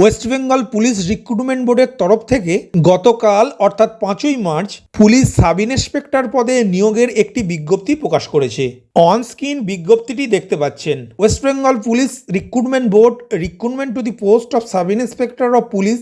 West Bengal police recruitment বোর্ডের তরফ থেকে গতকাল, অর্থাৎ পাঁচই মার্চ, পুলিশ সাব ইন্সপেক্টর পদে নিয়োগের একটি বিজ্ঞপ্তি প্রকাশ করেছে। অন স্ক্রিন বিজ্ঞপ্তিটি দেখতে পাচ্ছেন। West Bengal police recruitment board, recruitment to the post of sub inspector of police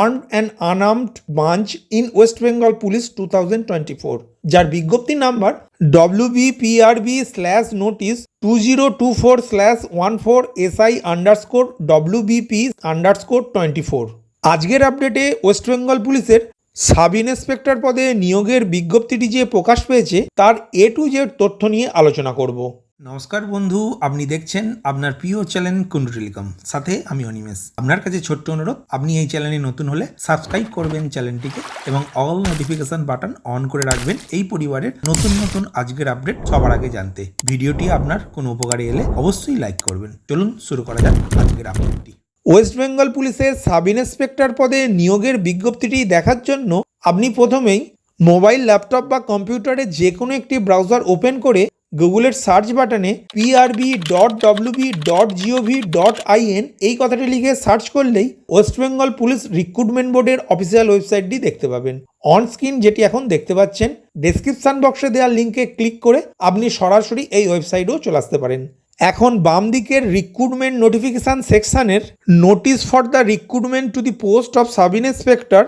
armed and unarmed branch in West Bengal police two thousand twenty four. যার বিজ্ঞপ্তি number W BPRB slash notice two zero two four slash one four SI underscore W BP underscore twenty four আজকের আপডেটে West Bengal পুলিশের sub inspector পদে নিয়োগের বিজ্ঞপ্তিটি যে প্রকাশ পেয়েছে, তার এ টু জেড তথ্য নিয়ে আলোচনা করব। নমস্কার বন্ধু, আপনি দেখছেন আপনার প্রিয় চ্যানেল কুন্ডু টেলিকম সাথে আমি অনিমেষ। আপনার কাছে ছোট্ট অনুরোধ, আপনি এই চ্যানেলে নতুন হলে সাবস্ক্রাইব করবেন চ্যানেলটিকে এবং অল নোটিফিকেশন বাটন অন করে রাখবেন এই পরিবারের নতুন নতুন আজকের আপডেট সবার আগে জানতে। ভিডিওটি আপনার কোনো উপকারে এলে অবশ্যই লাইক করবেন। চলুন শুরু করা যাক আজকের আপডেটটি। ওয়েস্ট বেঙ্গল পুলিশের সাব ইন্সপেক্টর পদে নিয়োগের বিজ্ঞপ্তিটি দেখার জন্য আপনি প্রথমেই মোবাইল, ল্যাপটপ বা কম্পিউটারে যে কোনো একটি ব্রাউজার ওপেন করে গুগলের সার্চ বাটনে PRB dot WB dot GOV dot IN এই কথাটি লিখে সার্চ করলেই ওয়েস্ট বেঙ্গল পুলিশ রিক্রুটমেন্ট বোর্ডের অফিসিয়াল ওয়েবসাইটটি দেখতে পাবেন। অন স্ক্রিন যেটি এখন দেখতে পাচ্ছেন ডেসক্রিপশন বক্সে দেওয়া লিঙ্কে ক্লিক করে আপনি সরাসরি এই ওয়েবসাইটেও চলে আসতে পারেন। এখন বাম দিকের রিক্রুটমেন্ট নোটিফিকেশান সেকশনের notice for the recruitment to the post of sub inspector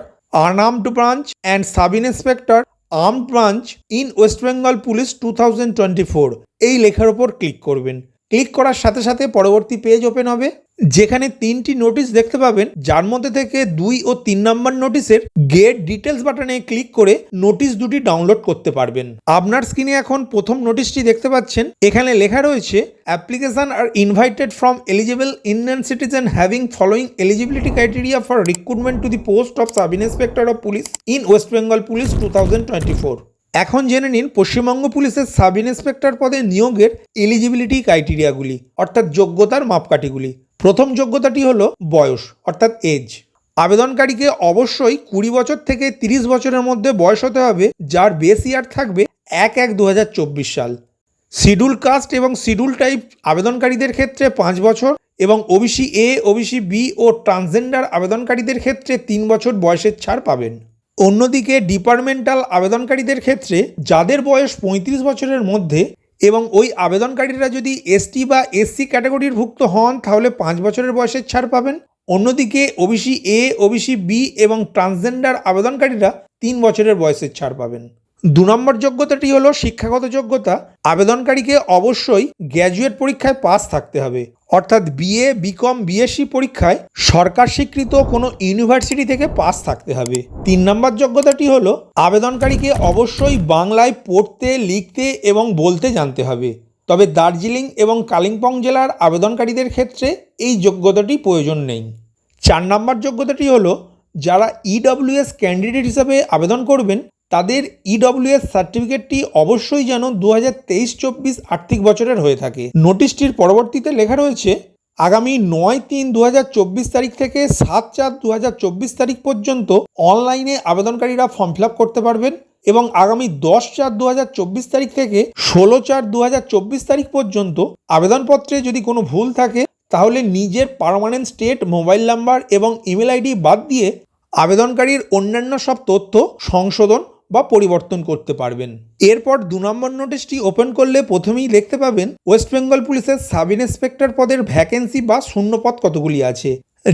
unarmed branch and sub inspector armed branch in West Bengal police two thousand twenty four. এই লেখার ওপর ক্লিক করবেন। ক্লিক করার সাথে সাথে পরবর্তী পেজ ওপেন হবে। যেখানে তিনটি নোটিশ দেখতে পাবেন, যার মধ্যে থেকে দুই ও তিন নম্বর নোটিশের গেট ডিটেলস বাটনে ক্লিক করে নোটিশ দুটি ডাউনলোড করতে পারবেন। আপনার স্ক্রিনে এখন প্রথম নোটিশটি দেখতে পাচ্ছেন। এখানে লেখা রয়েছে, application are invited from eligible Indian citizen having following eligibility criteria for recruitment to the post of sub inspector of police in West Bengal police two thousand twenty four. এখন জেনে নিন, পশ্চিমবঙ্গ পুলিশের সাব ইন্সপেক্টর পদে নিয়োগের eligibility ক্রাইটেরিয়াগুলি, অর্থাৎ যোগ্যতার মাপকাঠিগুলি। প্রথম যোগ্যতাটি হলো বয়স, অর্থাৎ এজ। আবেদনকারীকে অবশ্যই কুড়ি বছর থেকে তিরিশ বছরের মধ্যে বয়স হতে হবে, যার বেস ইয়ার থাকবে এক এক দু সাল। শিডিউল কাস্ট এবং শিডিউল টাইপ আবেদনকারীদের ক্ষেত্রে পাঁচ বছর এবং ওবিসি এ, ওবিসি বি ও ট্রান্সজেন্ডার আবেদনকারীদের ক্ষেত্রে তিন বছর বয়সের ছাড় পাবেন। অন্যদিকে ডিপার্টমেন্টাল আবেদনকারীদের ক্ষেত্রে যাদের বয়স পঁয়ত্রিশ বছরের মধ্যে এবং ওই আবেদনকারীরা যদি এসটি বা এসসি ক্যাটাগরির ভুক্ত হন, তাহলে পাঁচ বছরের বয়সের ছাড় পাবেন। অন্যদিকে ওবিসি এ ওবিসি বি এবং ট্রান্সজেন্ডার আবেদনকারীরা তিন বছরের বয়সের ছাড় পাবেন। দু নম্বর যোগ্যতাটি হলো শিক্ষাগত যোগ্যতা। আবেদনকারীকে অবশ্যই গ্র্যাজুয়েট পরীক্ষায় পাস থাকতে হবে। অর্থাৎ বিএ বিকম বিএসসি পরীক্ষায় সরকার স্বীকৃত কোনো ইউনিভার্সিটি থেকে পাস থাকতে হবে। তিন নম্বর যোগ্যতাটি হলো, আবেদনকারীকে অবশ্যই বাংলায় পড়তে, লিখতে এবং বলতে জানতে হবে। তবে দার্জিলিং এবং কালিম্পং জেলার আবেদনকারীদের ক্ষেত্রে এই যোগ্যতাটি প্রয়োজন নেই। চার নম্বর যোগ্যতাটি হলো, যারা ইডব্লিউএস ক্যান্ডিডেট হিসাবে আবেদন করবেন তাদের ইডব্লিউএস সার্টিফিকেটটি অবশ্যই যেন দু হাজার তেইশ চব্বিশ আর্থিক বছরের হয়ে থাকে। নোটিশটির পরবর্তীতে লেখা রয়েছে, আগামী নয় তিন দু তারিখ থেকে সাত চার দু তারিখ পর্যন্ত অনলাইনে আবেদনকারীরা ফর্ম ফিল করতে পারবেন এবং আগামী দশ চার দু তারিখ থেকে ষোলো চার দু তারিখ পর্যন্ত আবেদনপত্রে যদি কোনো ভুল থাকে, তাহলে নিজের পার্মানেন্ট স্টেট, মোবাইল নাম্বার এবং ইমেল আইডি বাদ দিয়ে আবেদনকারীর অন্যান্য সব তথ্য সংশোধন বা পরিবর্তন করতে পারবেন। এরপর দু নম্বর নোটিশটি ওপেন করলে প্রথমেই দেখতে পাবেন ওয়েস্ট বেঙ্গল পুলিশের সাব ইন্সপেক্টর পদের ভ্যাকেন্সি বা শূন্যপদ কতগুলি আছে।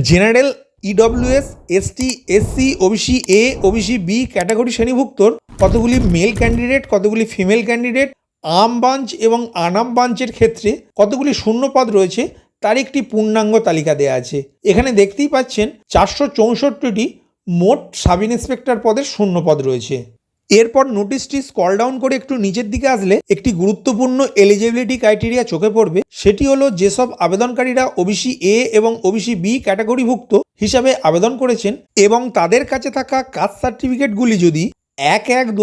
General EWS ST SC OBC A OBC B category শ্রেণীভুক্তর কতগুলি মেল ক্যান্ডিডেট কতগুলি ফিমেল ক্যান্ডিডেট আম বাঞ্চ এবং আনাম বাঞ্চের ক্ষেত্রে কতগুলি শূন্যপদ রয়েছে তার একটি পূর্ণাঙ্গ তালিকা দেওয়া আছে। এখানে দেখতেই পাচ্ছেন চারশো চৌষট্টিটি মোট সাব ইন্সপেক্টর পদের শূন্য পদ রয়েছে। এরপর নোটিশটি স্কল ডাউন করে একটু নিচের দিকে আসলে একটি গুরুত্বপূর্ণ এলিজিবিলিটি ক্রাইটেরিয়া চোখে পড়বে। সেটি হলো যেসব আবেদনকারীরা ওবিসি এ এবং ওবিসি বি ক্যাটাগরিভুক্ত হিসাবে আবেদন করেছেন এবং তাদের কাছে থাকা কাস্ট সার্টিফিকেটগুলি যদি এক এক দু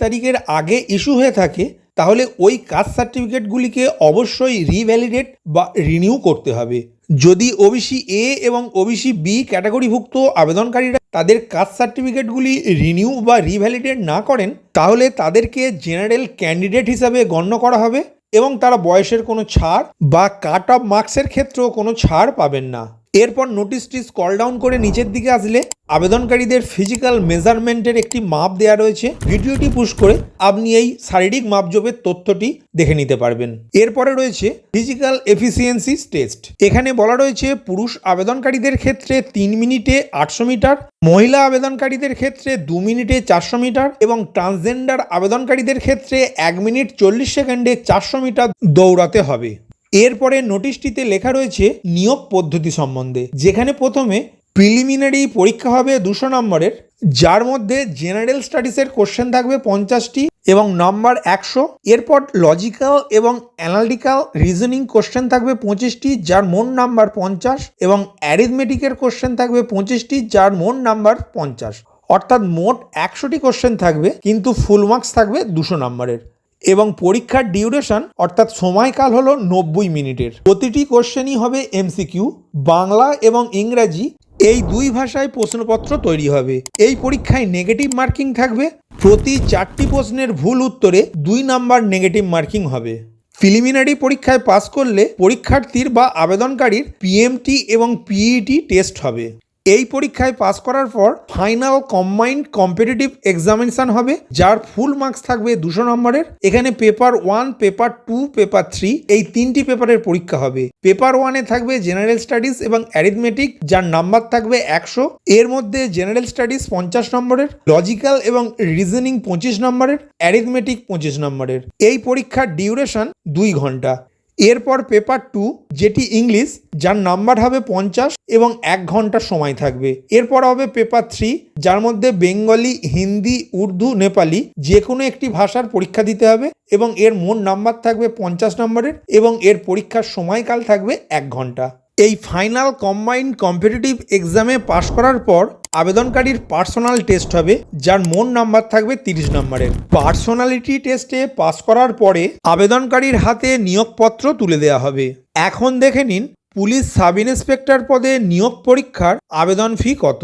তারিখের আগে ইস্যু হয়ে থাকে, তাহলে ওই কাস্ট সার্টিফিকেটগুলিকে অবশ্যই রিভ্যালিডেট বা রিনিউ করতে হবে। যদি ওবিসি এ এবং ওবিসি বি ক্যাটাগরিভুক্ত আবেদনকারীরা তাদের কাস্ট সার্টিফিকেটগুলি রিনিউ বা রিভ্যালিডেট না করেন, তাহলে তাদেরকে জেনারেল ক্যান্ডিডেট হিসাবে গণ্য করা হবে এবং তারা বয়সের কোনো ছাড় বা কাট অফ মার্কসের ক্ষেত্রেও কোনো ছাড় পাবেন না। এরপর নোটিশটি স্কল ডাউন করে নিচের দিকে আসলে আবেদনকারীদের ফিজিক্যাল মেজারমেন্টের একটি মাপ দেওয়া রয়েছে। ভিডিওটি পুশ করে আপনি এই শারীরিক মাপজোপের তথ্যটি দেখে নিতে পারবেন। এরপরে রয়েছে ফিজিক্যাল এফিসিয়েন্সি টেস্ট এখানে বলা রয়েছে পুরুষ আবেদনকারীদের ক্ষেত্রে তিন মিনিটে আটশো মিটার, মহিলা আবেদনকারীদের ক্ষেত্রে দু মিনিটে চারশো মিটার এবং ট্রান্সজেন্ডার আবেদনকারীদের ক্ষেত্রে এক মিনিট চল্লিশ সেকেন্ডে চারশো মিটার দৌড়াতে হবে। এরপরে নোটিশটিতে লেখা রয়েছে নিয়োগ পদ্ধতি সম্বন্ধে, যেখানে প্রথমে প্রিলিমিনারি পরীক্ষা হবে দুশো নম্বরের, যার মধ্যে জেনারেল স্টাডিজের কোশ্চেন থাকবে পঞ্চাশটি এবং নাম্বার একশো। এরপর লজিক্যাল এবং অ্যানালিটিক্যাল রিজনিং কোশ্চেন থাকবে পঁচিশটি, যার মোট নাম্বার পঞ্চাশ এবং অ্যারিথমেটিকের কোশ্চেন থাকবে পঁচিশটি, যার মোট নাম্বার পঞ্চাশ। অর্থাৎ মোট একশোটি কোশ্চেন থাকবে, কিন্তু ফুল মার্কস থাকবে দুশো নম্বরের। এবং পরীক্ষার ডিউরেশন অর্থাৎ সময়কাল হলো নব্বই মিনিটের। প্রতিটি কোশ্চেনই হবে এমসিকিউ বাংলা এবং ইংরাজি। এই দুই ভাষায় প্রশ্নপত্র তৈরি হবে। এই পরীক্ষায় নেগেটিভ মার্কিং থাকবে। প্রতি চারটি প্রশ্নের ভুল উত্তরে দুই নাম্বার নেগেটিভ মার্কিং হবে। প্রিলিমিনারি পরীক্ষায় পাস করলে পরীক্ষার্থীর বা আবেদনকারীর পিএমটি এবং পিইটি টেস্ট হবে। এই পরীক্ষায় পাস করার পর ফাইনাল কম্বাইন্ড কম্পিটিটিভ এক্সামিনেশন হবে, যার ফুল মার্কস থাকবে দুশো নম্বরের। এখানে paper one paper two paper three এই তিনটি পেপারের পরীক্ষা হবে। পেপার ওয়ানে থাকবে জেনারেল স্টাডিজ এবং অ্যারিথমেটিক যার নাম্বার থাকবে একশো। এর মধ্যে জেনারেল স্টাডিজ পঞ্চাশ নম্বরের লজিক্যাল এবং রিজনিং পঁচিশ নম্বরের অ্যারিথমেটিক পঁচিশ নম্বরের। এই পরীক্ষার ডিউরেশন দুই ঘণ্টা। এরপর পেপার টু যেটি ইংলিশ যার নাম্বার হবে পঞ্চাশ এবং এক ঘণ্টা সময় থাকবে। এরপর হবে পেপার থ্রি যার মধ্যে বেঙ্গলি, হিন্দি, উর্দু, নেপালি যে কোনো একটি ভাষার পরীক্ষা দিতে হবে এবং এর মোট নাম্বার থাকবে পঞ্চাশ নম্বরের এবং এর পরীক্ষার সময়কাল থাকবে এক ঘণ্টা। এই ফাইনাল কম্বাইন্ড কম্পিটিটিভ এক্সামে পাশ করার পর আবেদনকারীর পার্সোনাল টেস্ট হবে, যার মোট নাম্বার থাকবে তিরিশ নম্বরের। পার্সোনালিটি টেস্টে পাস করার পরে আবেদনকারীর হাতে নিয়োগপত্র তুলে দেওয়া হবে। এখন দেখে নিন, পুলিশ সাব ইন্সপেক্টর পদে নিয়োগ পরীক্ষার আবেদন ফি কত?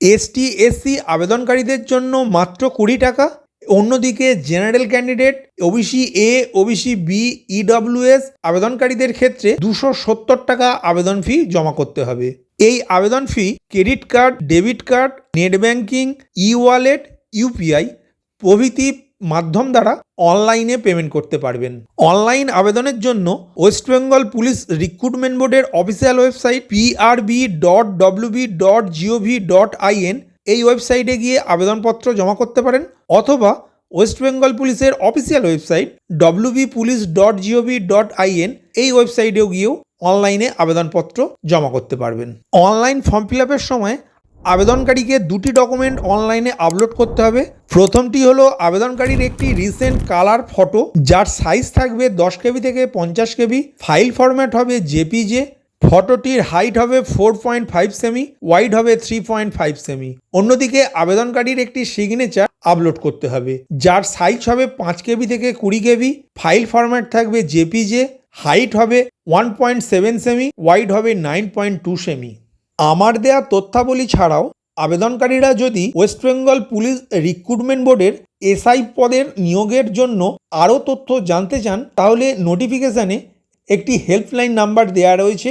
এসটি এসসি আবেদনকারীদের জন্য মাত্র কুড়ি টাকা অন্যদিকে general candidate, OBC A, OBC B EWS আবেদনকারীদের ক্ষেত্রে দুশো সত্তর টাকা আবেদন ফি জমা করতে হবে। এই আবেদন fee credit card, debit card, net banking E wallet UPI প্রভৃতি মাধ্যম দ্বারা অনলাইনে পেমেন্ট করতে পারবেন। অনলাইন আবেদনের জন্য ওয়েস্ট বেঙ্গল পুলিশ রিক্রুটমেন্ট বোর্ডের official website PRB dot WB dot GOV dot IN এই ওয়েবসাইটে গিয়ে আবেদনপত্র জমা করতে পারেন অথবা ওয়েস্ট বেঙ্গল পুলিশের official website WB police dot GOV dot IN এই ওয়েবসাইটেও গিয়েও অনলাইনে আবেদনপত্র জমা করতে পারবেন। অনলাইন ফর্ম ফিল আপের সময় আবেদনকারীকে দুটি ডকুমেন্ট অনলাইনে আপলোড করতে হবে। প্রথমটি হলো আবেদনকারীর একটি রিসেন্ট কালার ফটো যার সাইজ থাকবে দশ কেবি থেকে পঞ্চাশ কেবি। ফাইল ফরম্যাট হবে জেপিজে। ফটোটির হাইট হবে four point five cm wide হবে থ্রি পয়েন্ট ফাইভ সেমি অন্যদিকে আবেদনকারীর একটি সিগনেচার আপলোড করতে হবে, যার সাইজ হবে পাঁচ কেবি থেকে কুড়ি কেবি ফাইল ফরম্যাট থাকবে জেপিজে হাইট হবে one point seven cm wide হবে নাইন পয়েন্ট টু সেমি আমার দেয়া তথ্যাবলী ছাড়াও আবেদনকারীরা যদি ওয়েস্ট বেঙ্গল পুলিশ রিক্রুটমেন্ট বোর্ডের এসআই পদের নিয়োগের জন্য আরও তথ্য জানতে চান, তাহলে নোটিফিকেশানে একটি হেল্পলাইন নাম্বার দেওয়া রয়েছে